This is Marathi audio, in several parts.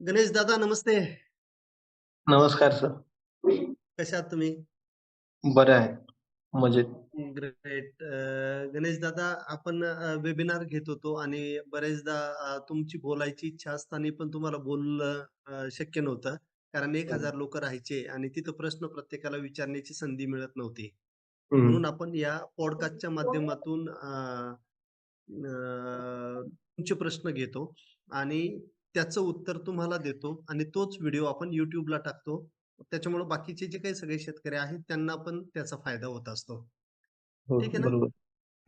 गणेश दादा नमस्ते. नमस्कार सर. कशा आहात तुम्ही? बरं आहे. मजेत. ग्रेट गणेश दादा आपण वेबिनार घेत होतो आणि बरेचदा तुमची बोलायची इच्छा असताना पण तुम्हाला बोलणं शक्य नव्हतं. कारण एक हजार लोक राहायचे आणि तिथं प्रश्न प्रत्येकाला विचारण्याची संधी मिळत नव्हती. म्हणून आपण या पॉडकास्टच्या माध्यमातून तुमचे प्रश्न घेतो. आणि त्याचं उत्तर तुम्हाला देतो आणि तोच व्हिडिओ आपण युट्यूबला टाकतो. त्याच्यामुळे बाकीचे जे काही सगळे शेतकरी आहेत त्यांना पण त्याचा फायदा होत असतो. हो ठीक आहे ना.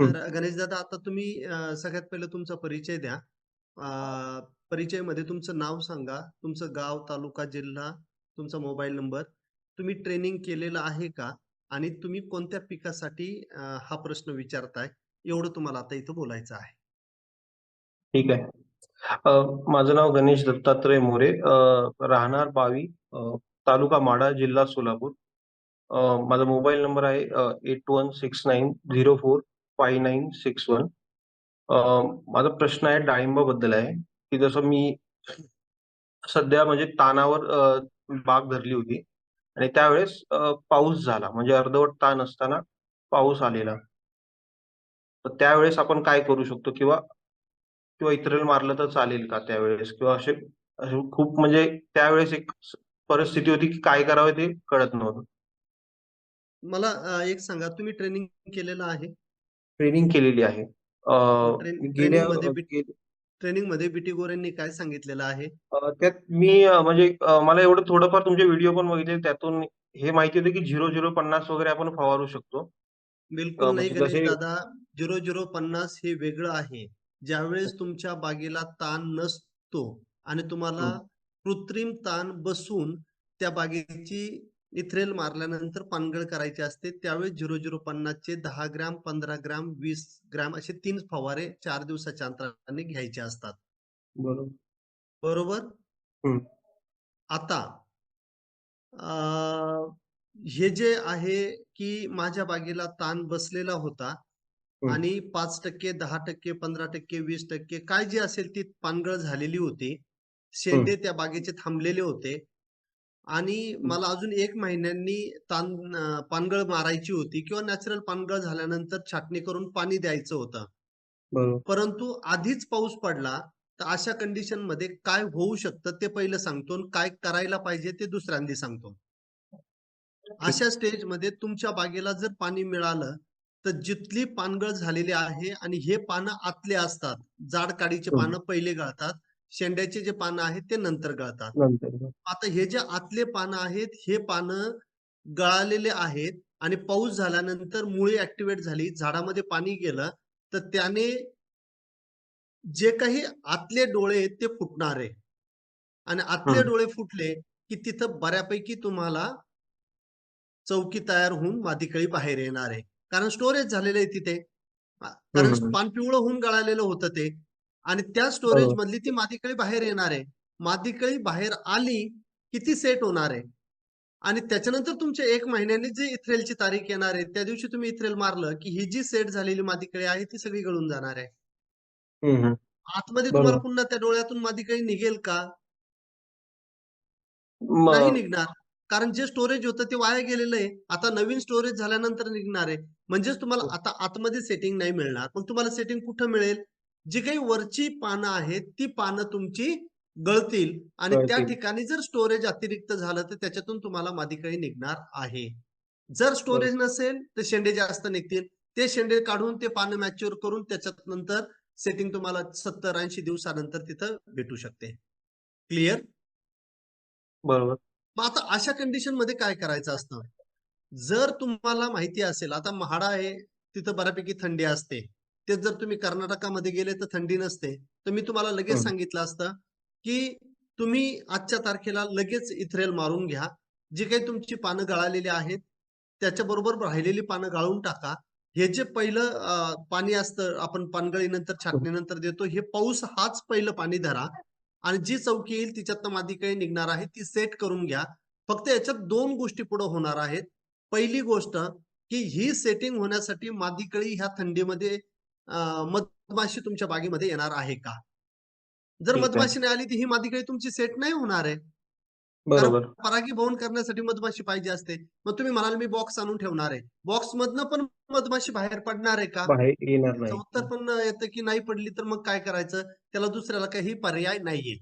तर गणेश दादा आता तुम्ही सगळ्यात पहिले तुमचा परिचय द्या. अ, परिचयमध्ये तुमचं नाव सांगा. तुमचं गाव तालुका जिल्हा तुमचा मोबाईल नंबर. तुम्ही ट्रेनिंग केलेलं आहे का? आणि तुम्ही कोणत्या पिकासाठी हा प्रश्न विचारताय? एवढं तुम्हाला आता इथं बोलायचं आहे. ठीक आहे. अ, माझं नाव गणेश दत्तात्रय मोरे. अ, राहणार बावी अ, तालुका माढा जिल्हा सोलापूर. अ, माझा मोबाईल नंबर आहे eight one six nine zero four five nine six one. माझा प्रश्न आहे डाळिंबाबद्दल आहे की जसं मी सध्या म्हणजे तानावर अ, बाग धरली होती आणि त्यावेळेस अ, पाऊस झाला. म्हणजे अर्धवट ताण असताना पाऊस आलेला. तर त्यावेळेस आपण काय करू शकतो किंवा किंवा इतरेल मारलं तर चालेल का त्यावेळेस? किंवा असे खूप म्हणजे त्यावेळेस एक परिस्थिती होती की काय करावं ते कळत नव्हतं. मला एक सांगा तुम्ही ट्रेनिंग केलेलं आहे? ट्रेनिंग केलेली आहे. ट्रेनिंगमध्ये बीटी गोरेंनी काय सांगितलेलं आहे? त्यात मी म्हणजे मला एवढं थोडंफार तुमचे व्हिडिओ पण बघितले त्यातून हे माहिती होतं की झिरो झिरो पन्नास वगैरे आपण फवारू शकतो. बिलकुल नाही म्हणजे दादा झिरो झिरो पन्नास हे वेगळं आहे. ज्यावेळेस तुमच्या बागेला ताण नसतो आणि तुम्हाला हं, कृत्रिम ताण बसून त्या बागेची इथ्रेल मारल्यानंतर पानगळ करायची असते त्यावेळेस झिरो झिरो पन्नासचे दहा ग्रॅम पंधरा ग्रॅम वीस ग्रॅम असे तीन फवारे चार दिवसाच्या अंतराने घ्यायचे असतात. बरोबर. बरोबर? आता हे जे आहे की माझ्या बागेला ताण बसलेला होता आणि पाच टक्के दहा टक्के पंधरा टक्के वीस टक्के काय जे असेल ती पानगळ झालेली होती. शेंडे त्या बागेचे थांबलेले होते. आणि मला अजून एक महिन्यांनी तान पानगळ मारायची होती किंवा नॅचरल पानगळ झाल्यानंतर छाटणी करून पाणी द्यायचं होतं. परंतु आधीच पाऊस पडला तर अशा कंडिशनमध्ये काय होऊ शकतं ते पहिलं सांगतो आणि काय करायला पाहिजे ते दुसऱ्यांदी सांगतो. अशा स्टेजमध्ये तुमच्या बागेला जर पाणी मिळालं तर जिथली पानगळ झालेली आहे आणि हे पानं आतले असतात जाड काडीचे हं, पानं पहिले गळतात शेंड्याचे जे पानं आहेत ते नंतर गळतात. आता हे जे आतले पानं आहेत हे पानं गळालेले आहेत आणि पाऊस झाल्यानंतर मुळे ऍक्टिव्हेट झाली झाडामध्ये पाणी गेलं तर त्याने जे काही आतले डोळे आहेत ते फुटणार. आहे आणि आतले डोळे फुटले की तिथं बऱ्यापैकी तुम्हाला चौकी तयार होऊन मादीकळी बाहेर येणार आहे. कारण स्टोरेज झालेलं आहे तिथे. हं, कारण हं, पान पिवळं होऊन गळालेलं होतं ते. आणि त्या स्टोरेज बरोबर मधली ती मादीकळी बाहेर येणार आहे. मादीकळी बाहेर आली की ती सेट होणार आहे. आणि त्याच्यानंतर तुमच्या एक महिन्याने जे इथ्रेलची तारीख येणार आहे त्या दिवशी तुम्ही इथ्रेल मारलं की ही जी सेट झालेली मादीकळी आहे ती सगळी गळून जाणार आहे. हं, हं, आतमध्ये तुम्हाला पुन्हा त्या डोळ्यातून मादीकळी निघेल का? नाही निघणार. कारण जे स्टोरेज होतं ते वाया गेलेलं आहे. आता नवीन स्टोरेज झाल्यानंतर निघणार आहे. म्हणजेच तुम्हाला आता आतमध्ये सेटिंग नाही मिळणार. मग तुम्हाला सेटिंग कुठं मिळेल? जी काही वरची पानं आहेत ती पानं तुमची गळतील. आणि त्या ठिकाणी जर स्टोरेज अतिरिक्त झालं तर त्याच्यातून तुम्हाला मादीकळी निघणार आहे. जर स्टोरेज नसेल तर शेंडे जास्त निघतील. ते शेंडे काढून ते पानं मॅच्युअर करून त्याच्यात नंतर सेटिंग तुम्हाला सत्तर ऐंशी दिवसानंतर तिथं भेटू शकते. क्लिअर बरोबर. मग आता अशा कंडिशनमध्ये काय करायचं असतं? जर तुम्हाला माहिती असेल आता म्हाडा आहे तिथं बऱ्यापैकी थंडी असते. तेच जर तुम्ही कर्नाटकामध्ये गेले तर थंडी नसते. तर मी तुम्हाला लगेच सांगितलं असतं की तुम्ही आजच्या तारखेला लगेच इथ्रेल मारून घ्या. जी काही तुमची पानं गळालेली आहेत त्याच्याबरोबर राहिलेली पानं गाळून टाका. हे जे पहिलं पाणी असतं आपण पानगळीनंतर छाटणीनंतर देतो हे पाऊस हाच पहिलं पाणी धरा. आणि जी चौकी येईल तिच्यातनं काही निघणार आहे ती सेट करून घ्या. फक्त याच्यात दोन गोष्टी पुढे होणार आहेत. पहिली गोष्ट की ही सेटिंग होण्यासाठी मादीकळी ह्या थंडीमध्ये मधमाशी तुमच्या बागेमध्ये येणार आहे का? जर. मधमाशी नाही आली तर ही मादिकळी तुमची सेट नाही होणार आहे. बरोबर. परागीभवन करण्यासाठी मधमाशी पाहिजे असते. मग तुम्ही म्हणाल मी बॉक्स आणून ठेवणार आहे. बॉक्स मधनं पण मधमाशी बाहेर पडणार आहे का? बाहेर येणार नाही. उत्तर पण येतं की नाही पडली तर मग काय करायचं? त्याला दुसऱ्याला काही पर्याय नाहीये.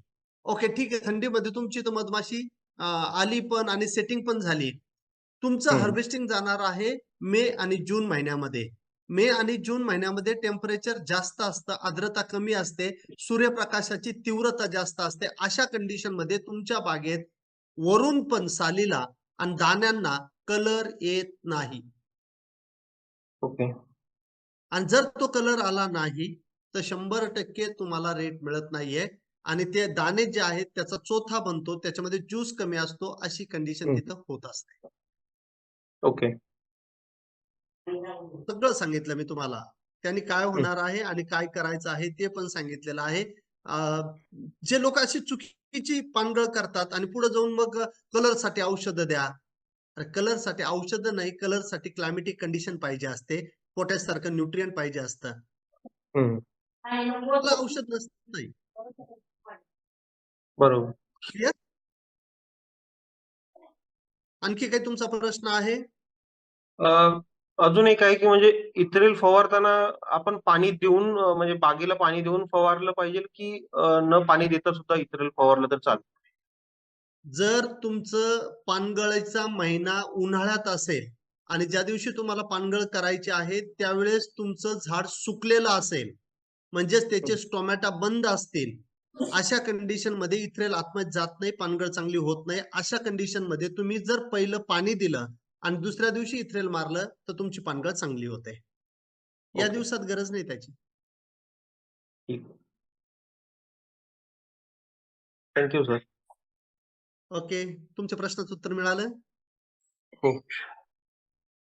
ओके ठीक आहे. थंडीमध्ये तुमची तर मधमाशी आली पण आणि सेटिंग पण झाली. तुमचं. हार्वेस्टिंग जाणार आहे मे आणि जून महिन्यामध्ये. मे आणि जून महिन्यामध्ये टेम्परेचर जास्त असतं आर्द्रता कमी असते सूर्यप्रकाशाची तीव्रता जास्त असते. अशा कंडिशनमध्ये तुमच्या बागेत वरून पण सालीला आणि दाण्यांना कलर येत नाही. ओके. आणि जर तो कलर आला नाही तर शंभर टक्के तुम्हाला रेट मिळत नाहीये. आणि ते दाणे जे आहेत त्याचा चोथा बनतो त्याच्यामध्ये ज्यूस कमी असतो अशी कंडिशन. तिथं होत असते. ओके. सगळं सांगितलं मी तुम्हाला. त्यांनी काय होणार आहे आणि काय करायचं आहे ते पण सांगितलेलं आहे. जे लोक अशी चुकीची पानगळ करतात आणि पुढे जाऊन मग कलरसाठी औषधं द्या. कलरसाठी औषधं नाही कलरसाठी क्लायमेटिक कंडिशन पाहिजे असते. पोटॅश सारखं न्यूट्रियन पाहिजे असतं औषध नसतं नाही. बरोबर. आणखी काही तुमचा प्रश्न आहे? अं, अजून एक आहे की म्हणजे इथ्रेल फवारताना आपण पाणी देऊन अं, म्हणजे बागेला पाणी देऊन फवारलं पाहिजे की अं, न पाणी देता सुद्धा इथ्रेल फवारलं तर चालतं जर तुमचं पानगळीचा महिना उन्हाळ्यात असेल आणि ज्या दिवशी तुम्हाला पानगळ करायची आहे त्यावेळेस तुमचं झाड सुकलेलं असेल म्हणजेच त्याचे स्टोमॅटा बंद असतील अशा कंडिशनमध्ये इथ्रेल आतमध्ये जात नाही पानगळ चांगली होत नाही अशा कंडिशनमध्ये तुम्ही जर पहिलं पाणी दिलं आणि दुसऱ्या दिवशी इथ्रेल मारलं तर तुमची पानगळ चांगली होते. या Okay. दिवसात गरज नाही त्याची. Thank you sir okay. तुमच्या प्रश्नाचं उत्तर मिळालं? हो.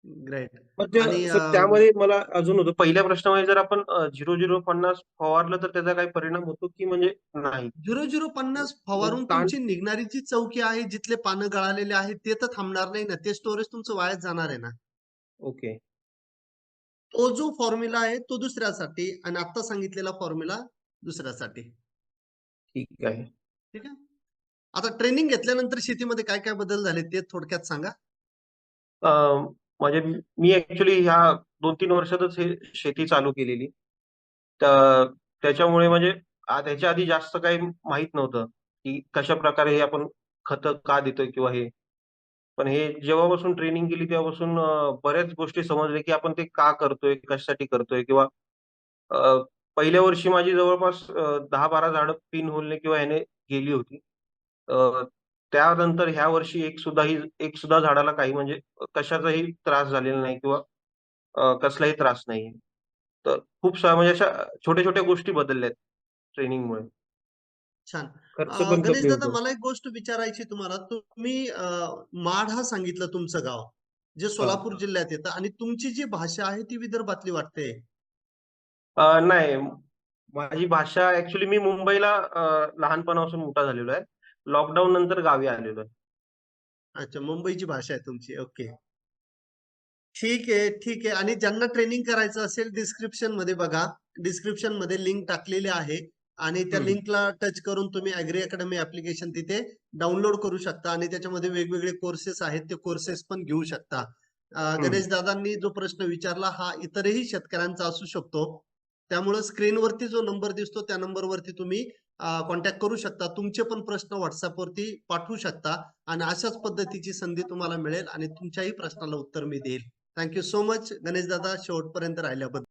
ग्रेट मग आणि, अं, त्यामध्ये मला अजून होतं पहिल्या प्रश्नामध्ये जर आपण झिरो झिरो पन्नास फवारलं तर त्याचा काही परिणाम होतो की म्हणजे नाही? झिरो झिरो पन्नास फवारून ताण- तुमची निघणारी जी चौकी आहे जिथले पानं गळालेले आहेत ते तर थांबणार नाही ना ते स्टोरेज तुमचं वायाच जाणार आहे ना. ओके. तो जो फॉर्म्युला आहे तो दुसऱ्यासाठी आणि आता सांगितलेला फॉर्म्युला दुसऱ्यासाठी. ठीक आहे. ठीक आहे? आता ट्रेनिंग घेतल्यानंतर शेतीमध्ये काय काय बदल झाले ते थोडक्यात सांगा. अं, म्हणजे मी ऍक्च्युली ह्या दोन तीन वर्षातच हे शेती चालू केलेली. तर त्याच्यामुळे म्हणजे आ- त्याच्या आधी जास्त काही माहीत नव्हतं की कशा प्रकारे हे आपण खतं का देतोय किंवा हे. पण हे जेव्हापासून ट्रेनिंग केली तेव्हापासून बऱ्याच गोष्टी समजल्या की आपण ते का करतोय कशासाठी करतोय किंवा पहिल्या वर्षी माझी जवळपास दहा बारा झाडं पिन होलने किंवा ह्याने गेली होती. त्यानंतर ह्या वर्षी एक सुद्धा ही एक सुद्धा झाडाला काही म्हणजे कशाचाही त्रास झालेला नाही किंवा कसलाही त्रास नाही. तर खूप म्हणजे अशा छोट्या छोट्या गोष्टी बदलल्या आहेत ट्रेनिंगमुळे. छान. गणेश दादा मला एक गोष्ट विचारायची तुम्हाला. तुम्ही अं, माढा सांगितलं तुमचं गाव जे सोलापूर जिल्ह्यात येतं आणि तुमची जी भाषा आहे ती विदर्भातली वाटते? नाही. माझी भाषा ऍक्च्युली मी मुंबईला लहानपणापासून मोठा झालेलो आहे. लॉकडाऊन नंतर गावी आलेलो आहे. अच्छा मुंबईची भाषा आहे तुमची. ओके ठीक आहे ठीक आहे. आणि ज्यांना ट्रेनिंग करायचं असेल डिस्क्रिप्शनमध्ये बघा. डिस्क्रिप्शनमध्ये लिंक टाकलेली आहे. आणि त्या हम्म. लिंकला टच करून तुम्ही अॅग्री अकॅडमी ऍप्लिकेशन तिथे डाउनलोड करू शकता. आणि त्याच्यामध्ये वेगवेगळे कोर्सेस आहेत ते कोर्सेस पण घेऊ शकता. अं, गणेश दादांनी जो प्रश्न विचारला हा इतरही शेतकऱ्यांचा असू शकतो. त्यामुळे स्क्रीनवरती जो नंबर दिसतो त्या नंबरवरती तुम्ही कॉन्टॅक्ट करू शकता. तुमचे पण प्रश्न व्हॉट्सअपवरती पाठवू शकता आणि अशाच पद्धतीची संधी तुम्हाला मिळेल आणि तुमच्याही प्रश्नाला उत्तर मी देईल. थँक्यू सो मच गणेश दादा शेवटपर्यंत राहिल्याबद्दल.